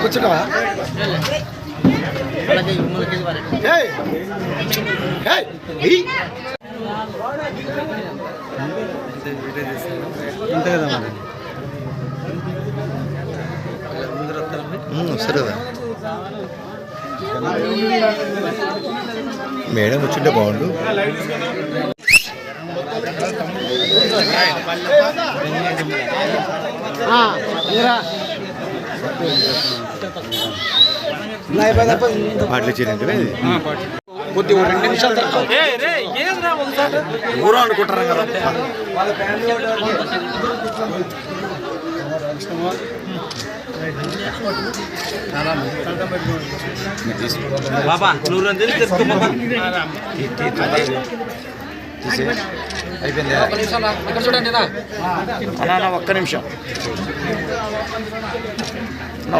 కూర్చుంటావా? వస్తారు కదా మేడం వచ్చింటే బాగుండు. పాటలు చేయండి కొద్ది రెండు నిమిషాలు. ఊరు అనుకుంటారు కదా? బాబా నువ్వు రెండు తెలుసుకో బాబా. అయిపోయింది. అన్నా అన్నా, ఒక్క నిమిషం.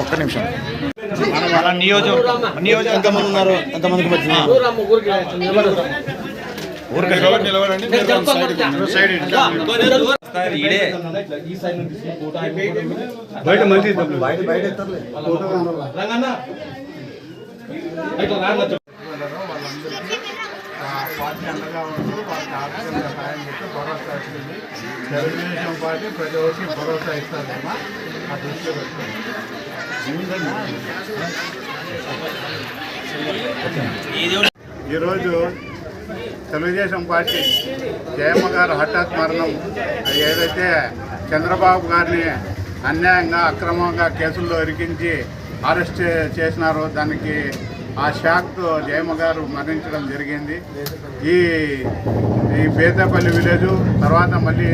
ఒక్క నిమిషం. మన నియోజకవర్గం నియోజకవర్గం ఎంతమంది ఉన్నారు? ఎంతమందికి మధ్య ఊరికి ఈడే. పార్టీ అండగా ఉంటూ వాళ్ళకి ఆర్థిక సహాయం చేసి భరోసా ఇస్తుంది. తెలుగుదేశం పార్టీ ప్రతి ఒక్కరికి భరోసా ఇస్తుందమ్మా ఆ దృష్టిలో పెట్టుకోండి. ఈరోజు తెలుగుదేశం పార్టీ జయమ్మ గారు హఠాత్ మరణం. ఏదైతే చంద్రబాబు గారిని అన్యాయంగా అక్రమంగా కేసుల్లో ఇరికించి అరెస్ట్ చేసినారో దానికి ఆ షాక్తో జయమ్మ గారు మరణించడం జరిగింది. ఈ ఈ పేదపల్లి విలేజ్ తర్వాత మళ్ళీ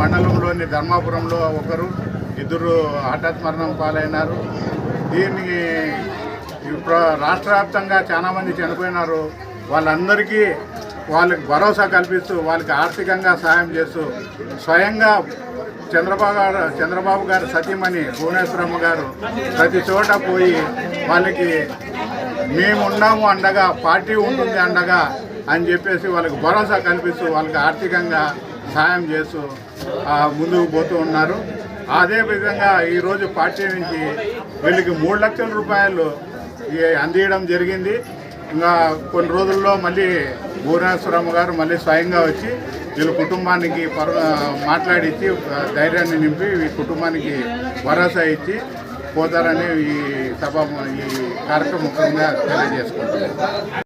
మండలంలోని ధర్మాపురంలో ఒకరు ఇద్దరు హఠాత్ మరణం పాలైనారు దీనికి ఇప్పుడు రాష్ట్ర వ్యాప్తంగా చాలామంది చనిపోయినారు. వాళ్ళందరికీ వాళ్ళకి భరోసా కల్పిస్తూ వాళ్ళకి ఆర్థికంగా సహాయం చేస్తూ స్వయంగా చంద్రబాబు గారు చంద్రబాబు గారు సతీమణి భువనేశ్వరమ్మ గారు ప్రతి చోట పోయి వాళ్ళకి మేమున్నాము అండగా పార్టీ ఉంటుంది అండగా అని చెప్పేసి వాళ్ళకి భరోసా కల్పిస్తూ వాళ్ళకి ఆర్థికంగా సహాయం చేస్తూ ముందుకు పోతూ ఉన్నారు. అదే విధంగా ఈరోజు పార్టీ నుంచి వీళ్ళకి మూడు లక్షల రూపాయలు ఈ అందియడం జరిగింది. ఇంకా కొన్ని రోజుల్లో మళ్ళీ భువనేశ్వరమ్మ గారు మళ్ళీ స్వయంగా వచ్చి వీళ్ళ కుటుంబానికి పర మాట్లాడించి ధైర్యాన్ని నింపి ఈ కుటుంబానికి భరోసా ఇచ్చి పోతారని ఈ సభ ఈ కార్యక్రమం ముఖ్యంగా తెలియజేసుకుంటున్నారు